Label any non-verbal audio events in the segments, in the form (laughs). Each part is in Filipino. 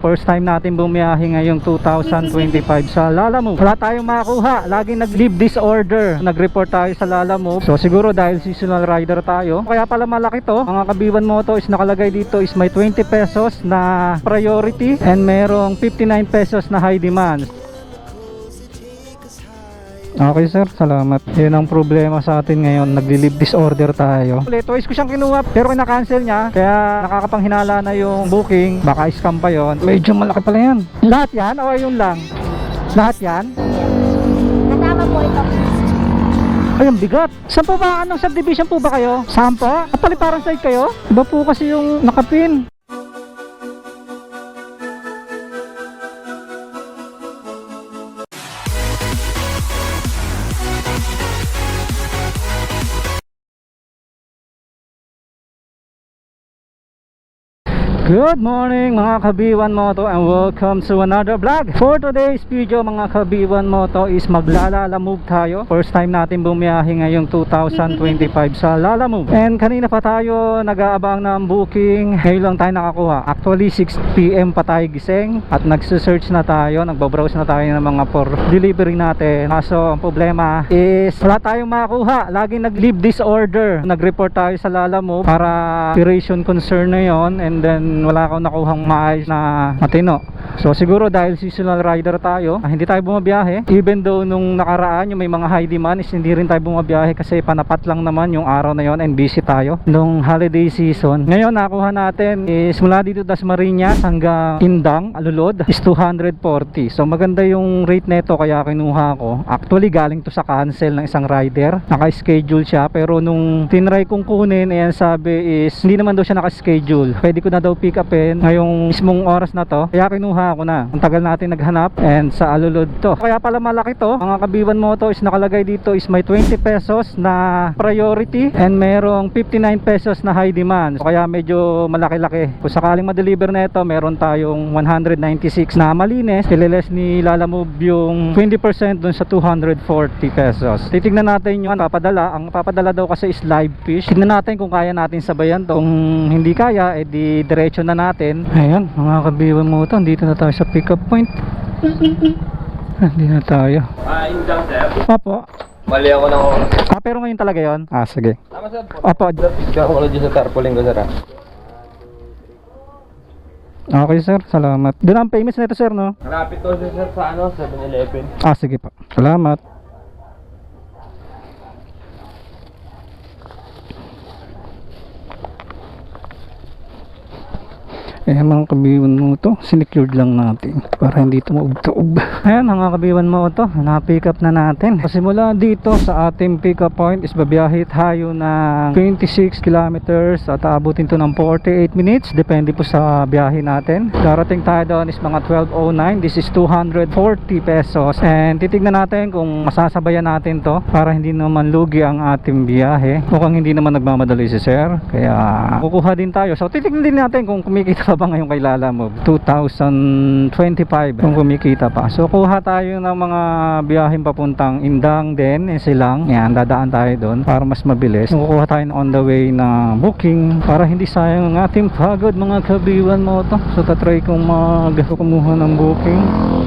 First time natin bumiyahe ngayong 2025 sa Lalamove. Wala tayong makakuha. Laging nag-leave disorder. Nag-report tayo sa Lalamove. So siguro dahil seasonal rider tayo. Kaya pala malaki to. Mga kabiban mo to is nakalagay dito is may 20 pesos na priority and merong 59 pesos na high demand. Okay sir, salamat. Yun ang problema sa atin ngayon. Nagli-leave disorder tayo. Ulit, twice ko siyang kinuha pero na-cancel niya. Kaya nakakapanghinala na yung booking. Baka scam pa yon. Medyo malaki pala yan. Lahat yan o yun lang? Lahat yan? Kasama po ito. Ay, ang bigat. Saan po ba? Anong subdivision po ba kayo? Saan po? At paliparang side kayo? Iba po kasi yung nakapin. Good morning mga kabiwan moto and welcome to another vlog. For today's video mga kabiwan moto is maglalala move tayo. First time natin bumiyahe ngayong 2025 sa Lala Move And kanina pa tayo nag-aabang ng booking. Ngayon lang tayo nakakuha. Actually 6pm pa tayo gising At nagsisearch na tayo Nagbabrowse na tayo ng mga for delivery natin. Kaso ang problema is wala tayong makakuha. Laging nag-leave disorder. Nag-report tayo sa Lala Move Para operation concern na yon And then wala akong nakuhang maayos na matino So siguro dahil seasonal rider tayo ah, Hindi tayo bumabiyahe. Even though nung nakaraan yung may mga high demand is Hindi rin tayo bumabiyahe kasi panapat lang naman yung araw na yon And busy tayo nung holiday season. Ngayon nakuha natin is mula dito Dasmariñas hanggang Indang Alulod is 240 So maganda yung rate neto kaya kinuha ko. Actually galing to sa cancel ng isang rider. Naka-schedule siya. Pero nung tinry kong kunin ayan sabi is hindi naman daw siya naka-schedule. Pwede ko na daw pick upin ngayong mismong oras na to. Kaya kinuha ko na. Ang tagal natin naghanap and sa alulod to. Kaya pala malaki to. Mga kabiwan mo to is nakalagay dito is may 20 pesos na priority and merong 59 pesos na high demand. So, kaya medyo malaki-laki. Kung sakaling ma-deliver na ito meron tayong 196 na malinis. Ililes ni Lalamove yung 20% dun sa 240 pesos. Titignan natin yung papadala. Ang papadala daw kasi is live fish. Tignan natin kung kaya natin sabayan to. Kung hindi kaya edi diretso na natin. Ayan mga kabiwan mo to. Dito na tayo sa pick up point hindi na tayo Ah, indang sir. Opo. Mali ako ng oras. Ah, pero ngayon talaga yon Ah, sige. Tama sir. Opo. Ikaw ako lang dyan sa tarpaulin ko sir ah. Okay, sir. Salamat. Doon ang payments nito, sir, no? Malapit to sir sa ano, 7-Eleven. Ah, sige pa. Salamat. Eh mga kabiwan mo to, sinecured lang natin para hindi tumuog-tuog. (laughs) Ayan mga kabiwan mo to, na-pick up na natin. Kasi mula dito sa ating pick up point is babiyahe tayo ng 26 kilometers at aabutin to ng 48 minutes. Depende po sa biyahe natin. Darating tayo doon is mga 12.09. This is 240 pesos. And titignan natin kung masasabayan natin to para hindi naman lugi ang ating biyahe. Mukhang hindi naman nagmamadali si sir. Kaya kukuha din tayo. So titignan din natin kung kumikita pa ngayon kay Lala Move 2025 kung kumikita pa. So kuha tayo ng mga biyaheng papuntang Indang din, eh, silang. Yan, dadaan tayo doon para mas mabilis. Kukuha tayo on the way na booking para hindi sayang ang ating pagod mga kabiwan mo to. So tatry kong mag kumuha ng booking.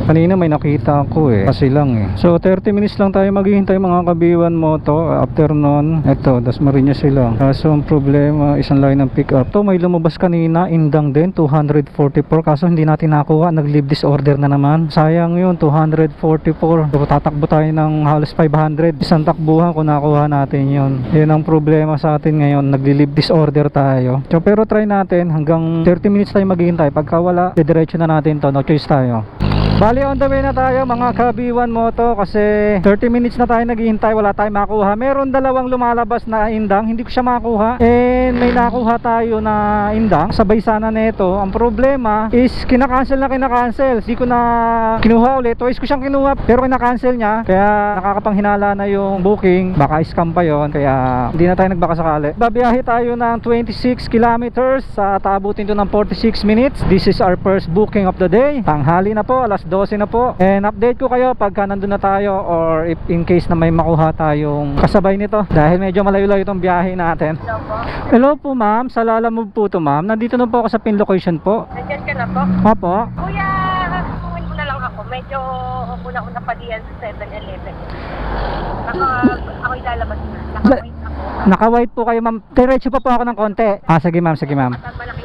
Kanina may nakita ako eh. Kasi lang eh. So 30 minutes lang tayo maghihintay mga kabiwan mo to. After nun, eto, Dasmariñas sila. Kaso ang problema, isang line ng pick up. To may lumabas kanina, Indang din, 244. Kaso hindi natin nakuha, nag-leave disorder na naman. Sayang yun, 244. So tatakbo tayo ng halos 500. Isang takbuhan kung nakuha natin yun. Yun ang problema sa atin ngayon, nag-leave disorder tayo. So pero try natin, hanggang 30 minutes tayo maghihintay. Pagka wala, didiretso na natin to, no choice tayo. Bali on the way na tayo mga kabiwan moto kasi 30 minutes na tayo naghihintay wala tayong makuha. Meron dalawang lumalabas na indang, hindi ko siya makuha. And may nakuha tayo na indang, sabay sana nito. Ang problema is kinakancel na kinakancel. Hindi ko na kinuha ulit. Twice ko siyang kinuha pero kinakancel niya. Kaya nakakapanghinala na yung booking. Baka scam pa yon Kaya hindi na tayo nagbakasakali. Babiyahe tayo ng 26 kilometers sa taabutin to ng 46 minutes. This is our first booking of the day. Tanghali na po, alas alas 12 na po. And update ko kayo pagka nandun na tayo or if in case na may makuha tayong kasabay nito. Dahil medyo malayo-layo itong biyahe natin. Hello po. Po ma'am, sa Lalamove po to ma'am. Nandito na po ako sa pin location po. Nandiyan ka na po. Opo. Kuya, kumin mo na lang ako. Medyo una-una pa diyan sa 7-Eleven. Naka, ako'y lalabas na. Naka-wait ako. Naka-white po kayo ma'am. Diretso pa po ako ng konti. Ah, sige ma'am, sige ma'am. Babae.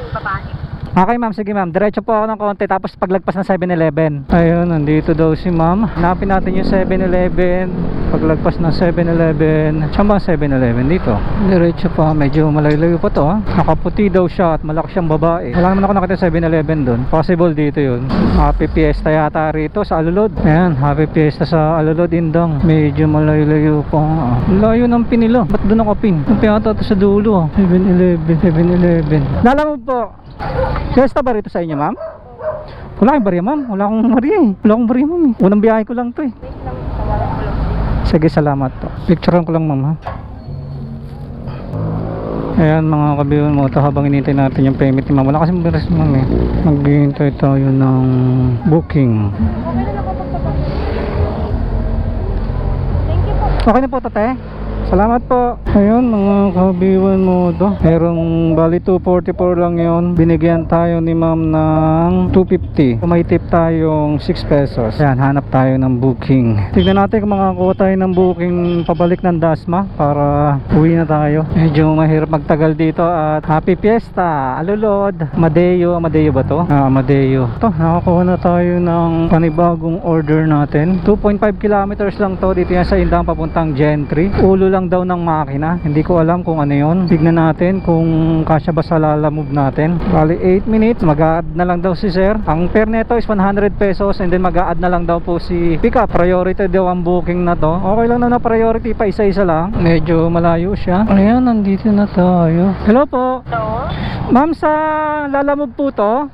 Okay ma'am, sige ma'am. Diretso po ako ng konti tapos paglagpas ng 7-Eleven. Ayun, nandito daw si ma'am. Hanapin natin yung 7-Eleven. Paglagpas ng 7-Eleven. Saan ba ang 7-Eleven dito? Diretso pa. Medyo malayo pa to ha. Nakaputi daw siya at malaki siyang babae. Wala naman ako nakita 7-Eleven doon. Possible dito yun. Happy Fiesta yata rito sa Alulod. Ayan, Happy Fiesta sa Alulod Indang. Medyo malayo pa. ah. Layo ng pinilo. Ba't doon ako pin? Ang pinata to sa dulo. ah. 7-Eleven, 7-Eleven. Lala mo po. Fiesta ba rito sa inyo, ma'am? Wala kang barya, ma'am. Wala akong barya eh. Wala akong barya, ma'am eh. Unang biyahe ko lang to eh. Sige, salamat po. Picturean ko lang, ma'am ha. Ayan mga kabiyon mo ito habang inintay natin yung payment ni ma'am. Wala kasi bilis ma'am eh. Maghihintay tayo ng booking. Okay na po, tate. Salamat po. Ayun, mga kabiwan mo to. Merong bali 244 lang yon. Binigyan tayo ni ma'am ng 250. May tip tayong 6 pesos. Ayan, hanap tayo ng booking. Tignan natin kung makakuha tayo ng booking pabalik ng Dasma para uwi na tayo. Medyo mahirap magtagal dito at Happy Fiesta, Alulod, Madeo. Madeo ba to? Ah, Madeo. To, nakakuha na tayo ng panibagong order natin. 2.5 kilometers lang to dito yan sa Indang papuntang Gentry. Ulo lang daw ng makina. Hindi ko alam kung ano yon. Tignan natin kung kasya ba sa lalamove natin. Bali 8 minutes. Mag-a-add na lang daw si sir. Ang fare nito is 100 pesos and then mag-a-add na lang daw po si pickup. Priority daw ang booking na to. Okay lang na na priority pa isa-isa lang. Medyo malayo siya. Ayan, nandito na tayo. Hello po. So, Ma'am, sa lalamove po to?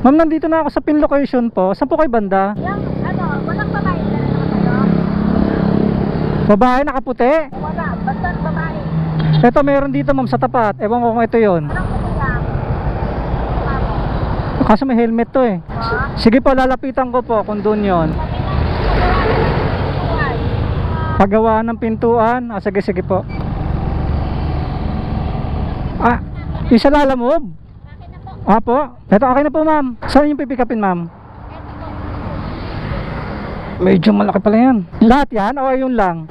Ma'am, nandito na ako sa pin location po. Saan po kayo banda? Yung, ano, walang babae na naman kayo. Babae nakaputi. Wala, basta babae. Ito meron dito ma'am sa tapat. Ewan ko kung ito yon. Ano? Kaso may helmet to eh. Sige po, lalapitan ko po kung doon yon. Paggawa ng pintuan. Ah, sige, sige po. Ah, isa lalamove. Ah po. Ito, okay na po ma'am. Saan yung pipikapin ma'am? Medyo malaki pala yan. Lahat yan o yun lang?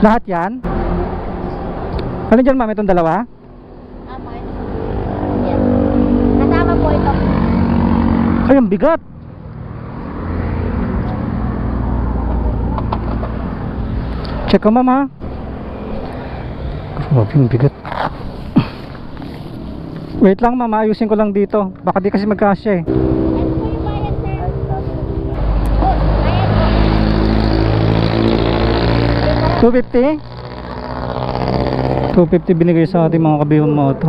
Lahat yan? Ano dyan ma'am? Itong dalawa? Tama. Yes. Kasama po ito. Ay, ang bigat. Check ko ma'am ha. Grabe, ang bigat. Wait lang ma'am, ayusin ko lang dito. Baka di kasi magkasya eh. Ito po yung bayad, sir. Oh, bayad po. 250? 250 binigay sa ating mga kabihon mo ito.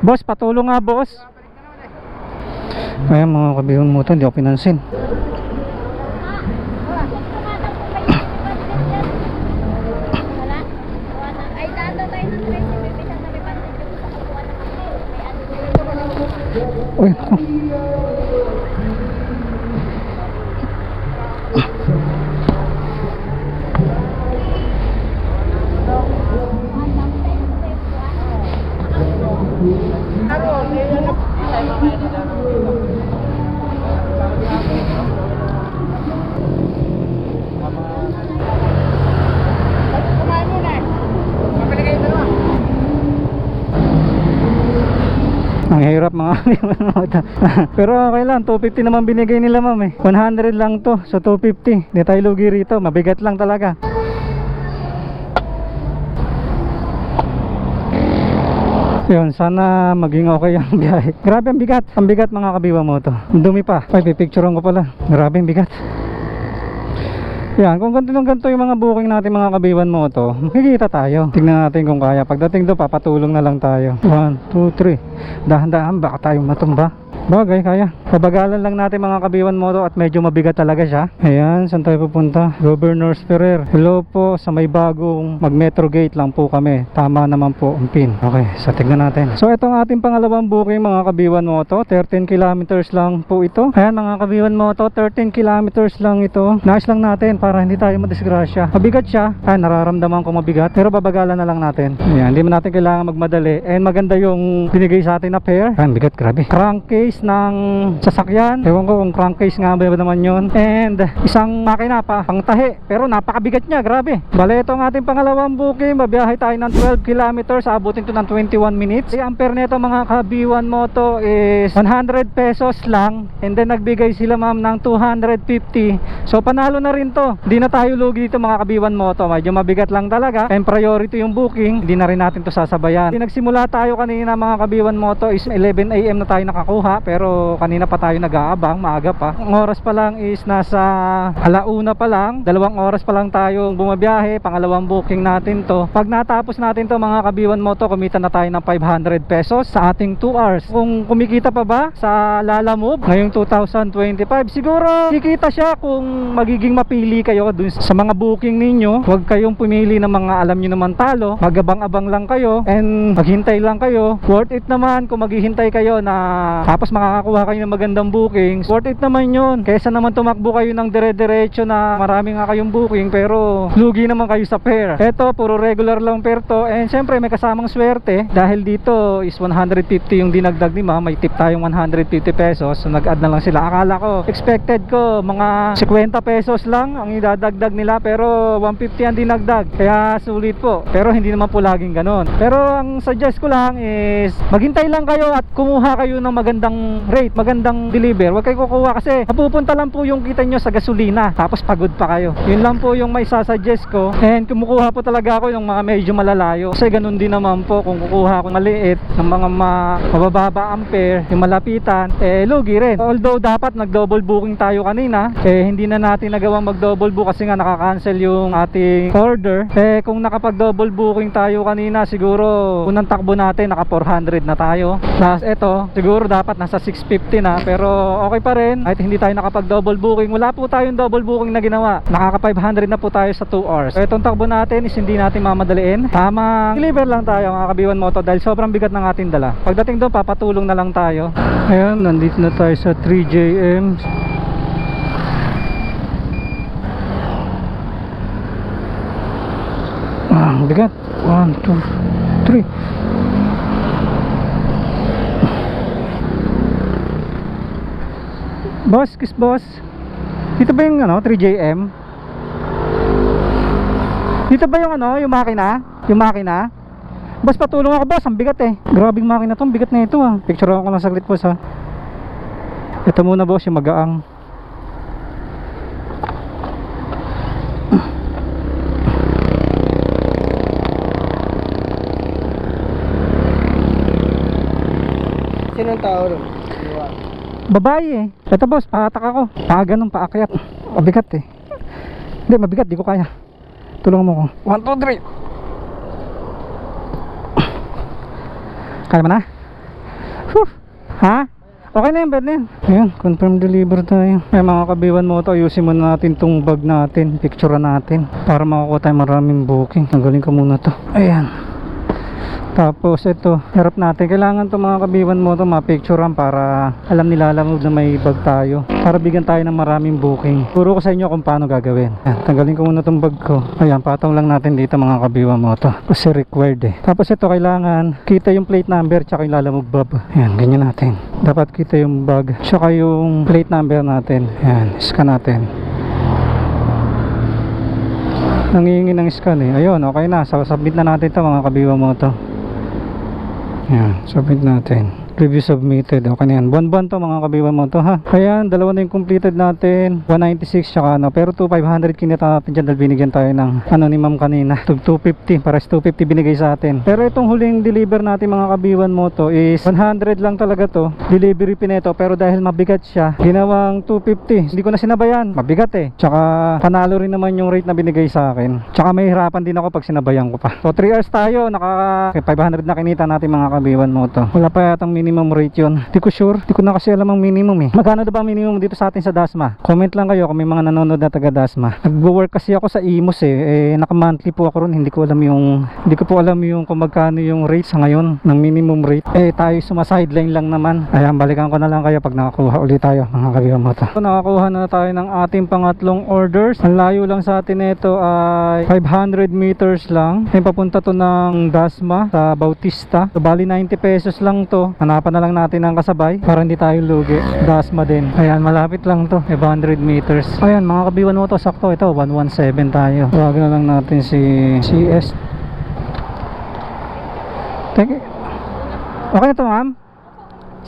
Boss, patulong nga boss. Ayan mga kabihon mo ito, hindi ako pinansin. (coughs) Wala? Wala. Ang hirap mga. (laughs) Pero okay lang, 250 naman binigay nila ma'am eh. 100 lang to, so 250. Hindi tayo lugi rito, mabigat lang talaga. Yun, sana maging okay ang (laughs) biyahe. Grabe ang bigat. Ang bigat mga kabiwa mo to. Dumi pa. Ay, pipicturean ko pala. Grabe ang bigat. Yan, kung ganito ganito yung mga booking natin mga kabiwan mo to, makikita tayo. Tingnan natin kung kaya. Pagdating doon, papatulong na lang tayo. 1, 2, 3. Dahan-dahan, baka tayo matumba. Bagay, kaya. Pabagalan lang natin mga kabiwan mo to at medyo mabigat talaga siya. Ayan, saan tayo pupunta? Governor's Ferrer. Hello po, sa may bagong mag-metro gate lang po kami. Tama naman po ang pin. Okay, so tignan natin. So ito ang ating pangalawang booking mga kabiwan mo to. 13 kilometers lang po ito. Ayan mga kabiwan mo to, 13 kilometers lang ito. Nais lang natin para hindi tayo madisgrasya. Mabigat siya. Ayan, nararamdaman ko mabigat. Pero babagalan na lang natin. Ayan, hindi mo natin kailangan magmadali. And maganda yung binigay sa atin na pair. Ayan, bigat, grabe. Crankcase ng sasakyan. Ewan ko kung crankcase nga ba naman yun. And isang makina pa, pang tahi. Pero napakabigat niya, grabe. Bale, ito ang ating pangalawang booking. Babiyahe tayo ng 12 kilometers. Abutin to ng 21 minutes. Ang ampere nito mga kabiwan moto is 100 pesos lang. And then nagbigay sila ma'am ng 250. So panalo na rin to. Hindi na tayo lugi dito mga kabiwan moto. Medyo mabigat lang talaga. And priority yung booking. Hindi na rin natin to sasabayan. Nagsimula tayo kanina mga kabiwan moto is 11 a.m. na tayo nakakuha. Pero kanina pa tayo nag-aabang. Maaga pa. Ang oras pa lang is nasa alauna pa lang. Dalawang oras pa lang tayong bumabiyahe. Pangalawang booking natin to. Pag natapos natin to mga kabiwan moto, kumita na tayo ng 500 pesos sa ating 2 hours. Kung kumikita pa ba sa Lala Move ngayong 2025, siguro kikita siya kung magiging mapili kayo dun sa mga booking ninyo. Huwag kayong pumili ng mga alam nyo naman talo. Magabang-abang lang kayo and maghintay lang kayo. Worth it naman kung maghihintay kayo na tapos makakakuha kayo ng magandang bookings. Worth it naman yun. Kesa naman tumakbo kayo ng dire-diretso na marami nga kayong booking pero lugi naman kayo sa pair. Eto, puro regular lang pair to. And syempre may kasamang swerte dahil dito is 150 yung dinagdag ni ma'am. May tip tayong 150 pesos. So nag-add na lang sila. Akala ko, expected ko mga 50 pesos lang ang idadagdag nila pero 150 ang dinagdag. Kaya sulit po. Pero hindi naman po laging ganon. Pero ang suggest ko lang is maghintay lang kayo at kumuha kayo ng magandang rate, magandang deliver. Huwag kayo kukuha kasi napupunta lang po yung kita nyo sa gasolina. Tapos pagod pa kayo. Yun lang po yung may sasuggest ko. And kumukuha po talaga ako yung mga medyo malalayo. Kasi ganun din naman po kung kukuha ako maliit ng mga ma mabababa ampere, yung malapitan, eh lugi rin. Although dapat nag-double booking tayo kanina, eh hindi na natin nagawang mag-double book kasi nga nakaka-cancel yung ating order. Eh kung nakapag-double booking tayo kanina, siguro unang takbo natin naka 400 na tayo. Plus eto, siguro dapat nasa 650 na pero okay pa rin. Kahit hindi tayo nakapag-double booking, wala po tayong double booking na ginawa. Nakaka 500 na po tayo sa 2 hours. So, itong takbo natin is hindi natin mamadaliin. Tama, deliver lang tayo mga kabiwan moto dahil sobrang bigat ng ating dala. Pagdating doon, papatulong na lang tayo. Ayan, nandito na tayo sa 3JM. Ah, bigat. 1, 2, 3. Boss, kiss boss. Dito ba yung ano, 3JM? Dito ba yung ano, yung makina? Yung makina? Boss, patulong ako boss, ang bigat eh. Grabing makina to, ang bigat na ito ah. Picture ako lang saglit boss ha. Ito muna boss, yung magaang. Sino ang tao ron? Babae eh. Ito boss, pahatak ako. Ah, ganun, paakyat. Mabigat eh. Hindi, mabigat, di ko kaya. Tulungan mo ko. 1, 2, 3. Kaya mo na? Whew. Ha? Okay na yun, bed na yun. Ayan, confirm deliver tayo. Ay mga kabiwan mo to, ayusin muna natin tong bag natin. Picture natin. Para makakuha tayo maraming booking. Tanggalin ko muna to. Ayan. Tapos ito, harap natin. Kailangan to mga kabiwan mo to mapicturean para alam nila na may bag tayo. Para bigyan tayo ng maraming booking. Turo ko sa inyo kung paano gagawin. Ayan, tanggalin ko muna tong bag ko. Ayan, patong lang natin dito mga kabiwan mo to. Kasi required eh. Tapos ito kailangan kita yung plate number tsaka yung lalamog bob. Ayan, ganyan natin. Dapat kita yung bag tsaka yung plate number natin. Ayan, scan natin nangihingi ng scan eh. Ayun, okay na. So, submit na natin to mga kabiwa mo to. Yan, submit natin. Review submitted. Okay na yan. Buwan-buwan to mga kabiwan mo to ha. Ayan, dalawa na yung completed natin. 196 tsaka ano. Pero 2500 kinita natin dyan dahil binigyan tayo ng ano ni ma'am kanina. 250. Pares 250 binigay sa atin. Pero itong huling deliver natin mga kabiwan mo to is 100 lang talaga to. Delivery pineto. Pero dahil mabigat siya, ginawang 250. Hindi ko na sinabayan. Mabigat eh. Tsaka panalo rin naman yung rate na binigay sa akin. Tsaka may hirapan din ako pag sinabayan ko pa. So 3 hours tayo. Naka 500 na kinita natin mga kabiwan mo to. Wala pa yatang minimum rate yun. Di ko sure. Di ko na kasi alam ang minimum eh. Magkano na ba minimum dito sa atin sa Dasma? Comment lang kayo kung may mga nanonood na taga Dasma. Nagwo-work kasi ako sa Imus eh. eh naka-monthly po ako ron. Hindi ko alam yung hindi ko po alam yung kung magkano yung rate sa ngayon ng minimum rate. Eh tayo suma-sideline lang naman. Ayan, balikan ko na lang kayo pag nakakuha ulit tayo mga kabigang mata. So, nakakuha na tayo ng ating pangatlong orders. Ang layo lang sa atin nito ay 500 meters lang. Yung papunta to ng Dasma sa Bautista. So, bali 90 pesos lang to. Hanapan na lang natin ang kasabay para hindi tayo lugi. Dasma din. Ayan, malapit lang to. 500 meters. Ayan, mga kabiwan mo to. Sakto ito. 117 tayo. Tawagin na lang natin si CS. Teka. Okay na to, ma'am?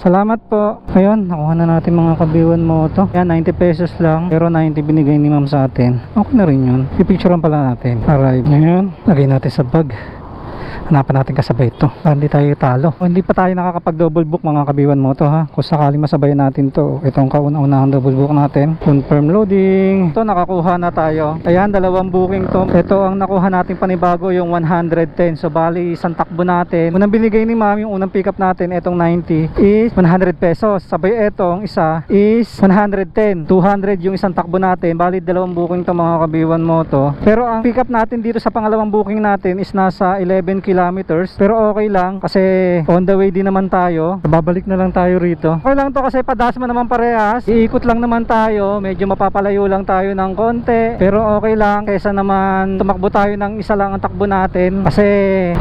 Salamat po. Ayun, nakuha na natin mga kabiwan mo to. Yan, 90 pesos lang. Pero 90 binigay ni ma'am sa atin. Okay na rin yun. Pipicturean pala natin. Arrive. Ngayon, lagay natin sa bag. Hanapan natin kasabay ito. Para hindi tayo talo. O, hindi pa tayo nakakapag double book mga kabiwan mo to ha. Kung sakali masabay natin to. Itong kauna-unahang double book natin. Confirm loading. Ito nakakuha na tayo. Ayan, dalawang booking to. Ito ang nakuha natin panibago yung 110. So bali isang takbo natin. Unang binigay ni ma'am yung unang pick up natin itong 90 is 100 pesos. Sabay itong isa is 110. 200 yung isang takbo natin. Bali dalawang booking to mga kabiwan mo to. Pero ang pick up natin dito sa pangalawang booking natin is nasa 11 kilometers. Pero okay lang kasi on the way din naman tayo. Babalik na lang tayo rito. Okay lang to kasi padasma naman parehas. Iikot lang naman tayo. Medyo mapapalayo lang tayo ng konti. Pero okay lang kaysa naman tumakbo tayo ng isa lang ang takbo natin. Kasi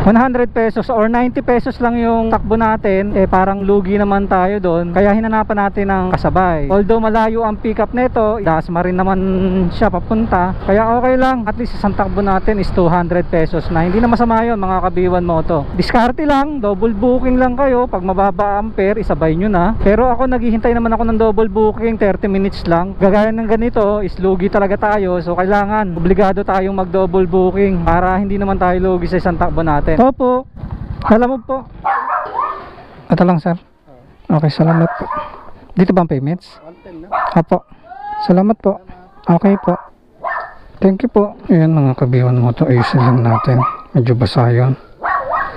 100 pesos or 90 pesos lang yung takbo natin. Eh parang lugi naman tayo doon. Kaya hinanapan natin ng kasabay. Although malayo ang pickup nito, dasma rin naman siya papunta. Kaya okay lang. At least isang takbo natin is 200 pesos na. Hindi na masama yun mga kabi B1 Moto. Diskarte lang double booking lang kayo. Pag mababa ampere isabay nyo na. Pero ako naghihintay naman ako ng double booking 30 minutes lang. Gagaya ng ganito is talaga tayo. So kailangan obligado tayong mag double booking para hindi naman tayo lugi sa isang takbo natin. Topo alam mo po. Ito lang sir. Okay salamat po. Dito ba ang payments? Apo salamat po. Okay po. Thank you po. Ayan mga kabiwan mo to. Ayusin lang natin. Medyo basa yun.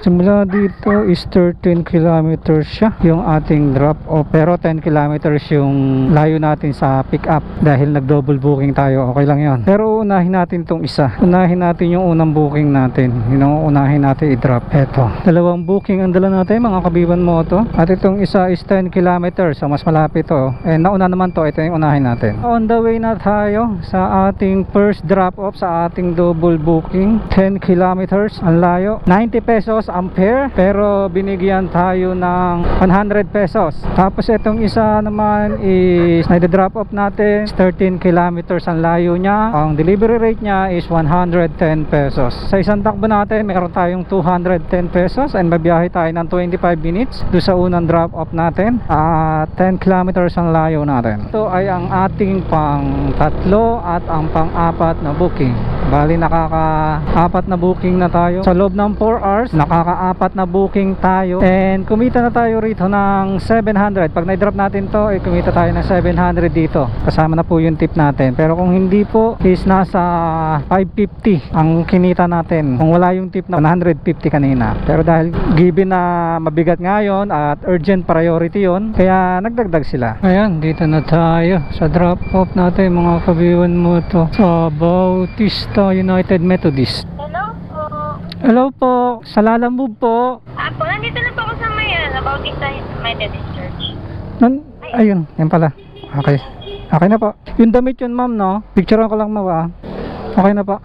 Simula dito is 13 kilometers siya yung ating drop off. Pero 10 kilometers yung layo natin sa pick up dahil nag double booking tayo. Okay lang yon pero unahin natin tong isa. Unahin natin yung unang booking natin. Yun unahin natin i-drop. Eto. Dalawang booking ang dala natin mga kabiban mo to. At itong isa is 10 kilometers. So mas malapit to. Eh nauna naman to. Ito yung unahin natin. On the way na tayo sa ating first drop off sa ating double booking 10 kilometers ang layo. 90 pesos fare pero binigyan tayo ng 100 pesos. Tapos itong isa naman is na drop off natin is 13 kilometers ang layo niya. Ang delivery rate niya is 110 pesos. Sa isang takbo natin meron tayong 210 pesos and mabiyahe tayo ng 25 minutes do sa unang drop off natin at 10 kilometers ang layo natin. Ito ay ang ating pang tatlo at ang pang apat na booking. Bali nakaka apat na booking na tayo. Sa loob ng 4 hours nakaka-apat na booking tayo. And kumita na tayo rito ng 700 pag na-drop natin to eh, kumita tayo ng 700 dito. Kasama na po yung tip natin. Pero kung hindi po is nasa 550 ang kinita natin. Kung wala yung tip na 150 kanina. Pero dahil given na mabigat ngayon at urgent priority yon kaya nagdagdag sila. Ayan dito na tayo sa drop off natin mga kabiwan mo to. Sa Bautista United Methodist. Hello. Hello po, sa Lalamove po. Apo, nandito na po ako sa Mayan, about Bautista Methodist Church. Nan, ayun, yan pala. Okay. Okay na po. Yung damit yun, ma'am, no? Picturean ko lang, ma'am, ah. Okay na po.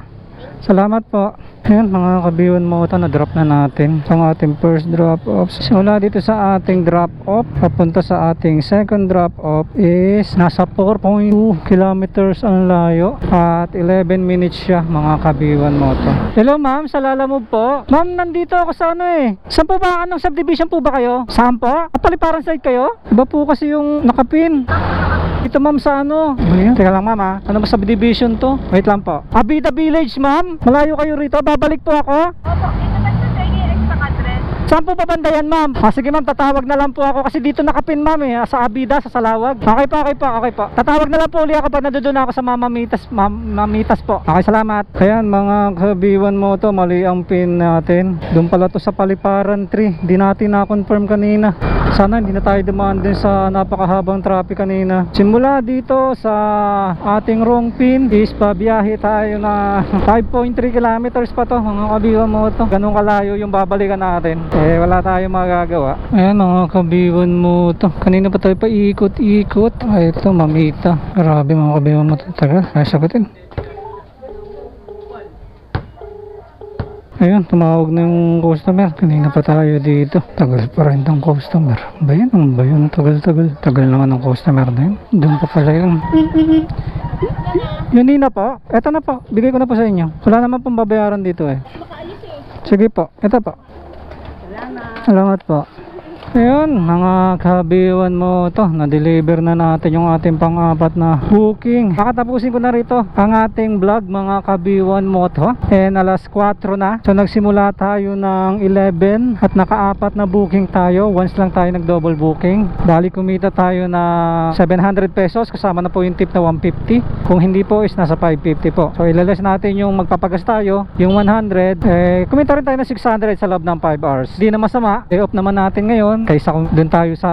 Salamat po. Ayan, mga kabiwan mo ito, na-drop na natin ang ating first drop off. Simula dito sa ating drop off, papunta sa ating second drop off is nasa 4.2 kilometers ang layo at 11 minutes siya, mga kabiwan mo ito. Hello, ma'am, sa Lalamove po. Ma'am, nandito ako sa ano eh. Saan po ba? Anong subdivision po ba kayo? Saan po? Kapaliparan side kayo? Iba po kasi yung nakapin. Ito ma'am sa ano? Ayan. Teka lang ma'am ha. Ano ba subdivision to? Wait lang po. Abida Village ma'am. Malayo kayo rito. Babalik po ako. Opo, dito ba sa JDX sa address? Saan po papunta yan ma'am? Ah, sige ma'am, tatawag na lang po ako kasi dito nakapin ma'am eh. Sa Abida, sa Salawag. Okay po, okay po, okay po. Tatawag na lang po uli ako pag nandoon ako sa Mamamitas, mam, Mamitas po. Okay, salamat. Ayan mga kabiwan mo to, mali ang pin natin. Doon pala to sa Paliparan 3. Di natin na-confirm kanina. Sana hindi na tayo dumaan din sa napakahabang traffic kanina. Simula dito sa ating wrong pin is pabiyahe tayo na (laughs) 5.3 kilometers pa to mga kabiwan mo to. Ganun kalayo yung babalikan natin. Eh wala tayong magagawa. Ayan mga kabiwan mo to. Kanina pa tayo pa ikot-ikot. Ay ito mamita. Grabe mga kabiwan mo to. Tagal. Ay sagutin. Ayun, tumawag na yung customer. Kanina pa tayo dito. Tagal pa rin ng customer. Ba yan? Ano ba yun? Tagal-tagal. Tagal naman ng customer na yun. Doon pa pala yun. Yun Nina po. Eto na po. Bigay ko na po sa inyo. Wala naman pong babayaran dito eh. Sige po. Ito po. Salamat po. Ayun, mga kabiwan mo to, na-deliver na natin yung ating pang-apat na booking. Kakatapusin ko na rito ang ating vlog mga kabiwan mo to. And alas 4 na. So nagsimula tayo ng 11 at nakaapat na booking tayo. Once lang tayo nag-double booking. Bali kumita tayo na 700 pesos kasama na po yung tip na 150. Kung hindi po is nasa 550 po. So ilalas natin yung magpapagas tayo, yung 100. Eh, kumita rin tayo ng 600 sa loob ng 5 hours. Hindi na masama. Day off naman natin ngayon kaysa kung doon tayo sa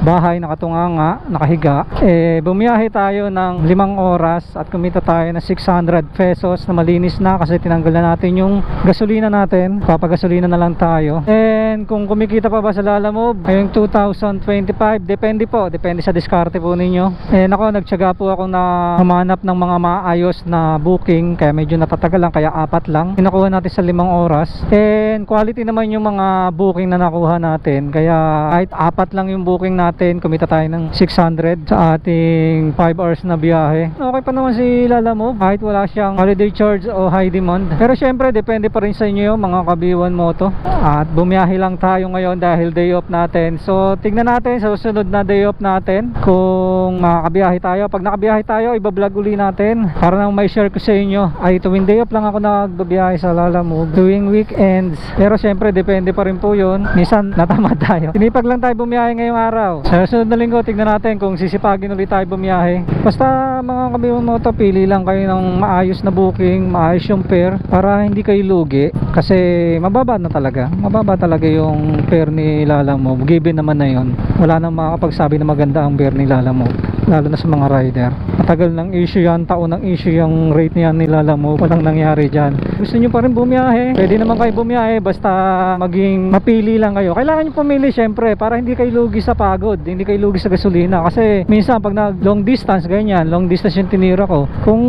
bahay nakatunganga, nakahiga. Eh, bumiyahe tayo ng limang oras at kumita tayo ng 600 pesos na malinis na kasi tinanggal na natin yung gasolina natin. Papagasolina na lang tayo. And kung kumikita pa ba sa Lalamove, ngayong 2025, depende po. Depende sa diskarte po ninyo. And ako, nagtyaga po ako na humanap ng mga maayos na booking. Kaya medyo natatagal lang, kaya apat lang. Pinakuha natin sa limang oras. And quality naman yung mga booking na nakuha natin. Kaya kahit apat lang yung booking natin, kumita tayo ng 600 sa ating 5 hours na biyahe. Okay pa naman si Lalamove kahit wala siyang holiday charge o high demand. Pero syempre, depende pa rin sa inyo yung mga kabiwan mo to. At bumiyahe lang tayo ngayon dahil day off natin. So, tignan natin sa susunod na day off natin kung makakabiyahe tayo. Pag nakabiyahe tayo, ibablog uli natin para nang may share ko sa inyo. Ay, tuwing day off lang ako nagbabiyahe sa Lalamove. Tuwing weekends. Pero syempre, depende pa rin po yun. Minsan, (laughs) natamad tayo. Sinipag lang tayo bumiyahe ngayong araw. Sa susunod na linggo, tignan natin kung sisipagin ulit tayo bumiyahe. Basta mga kabiwan mo to, pili lang kayo ng maayos na booking, maayos yung fare para hindi kayo lugi. Kasi mababa na talaga. Mababa talaga yung fare ni Lala mo. Given naman na yun. Wala nang makakapagsabi na maganda ang fare ni Lala mo. Lalo na sa mga rider. Matagal ng issue yan, taon ng issue yung rate niyan ni Lala mo. Walang nangyari dyan. Gusto nyo pa rin bumiyahe? Pwede naman kayo bumiyahe basta maging mapili lang kayo. Kailangan nyo pumili syempre para hindi kayo lugi sa pagod, hindi kayo lugi sa gasolina. Kasi minsan pag nag long distance, ganyan, long distance yung tinira ko. Kung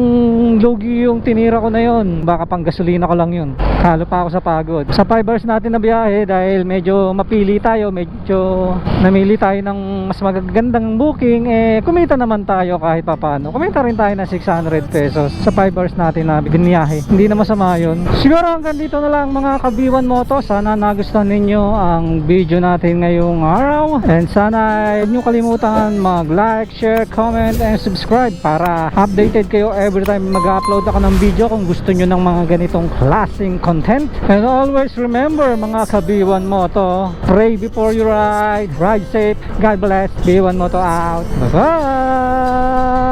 lugi yung tinira ko na yon, baka pang gasolina ko lang yun. Halo pa ako sa pagod. Sa 5 hours natin na biyahe dahil medyo mapili tayo, medyo namili tayo ng mas magagandang booking, eh kumita naman tayo kahit papano. Kumita rin tayo ng 600 pesos sa 5 hours natin na biniyahe. Hindi na masama yun. Siguro hanggang dito na lang mga kabiwan mo to. Sana nagustuhan ninyo ang video natin ngayong araw. And sana huwag nyo kalimutan mag-like, share, comment, and subscribe para updated kayo every time mag-upload ako ng video kung gusto nyo ng mga ganitong klaseng content. And always remember mga kabiwan mo to, pray before you ride, ride safe, God bless, biwan mo to out. Bye-bye!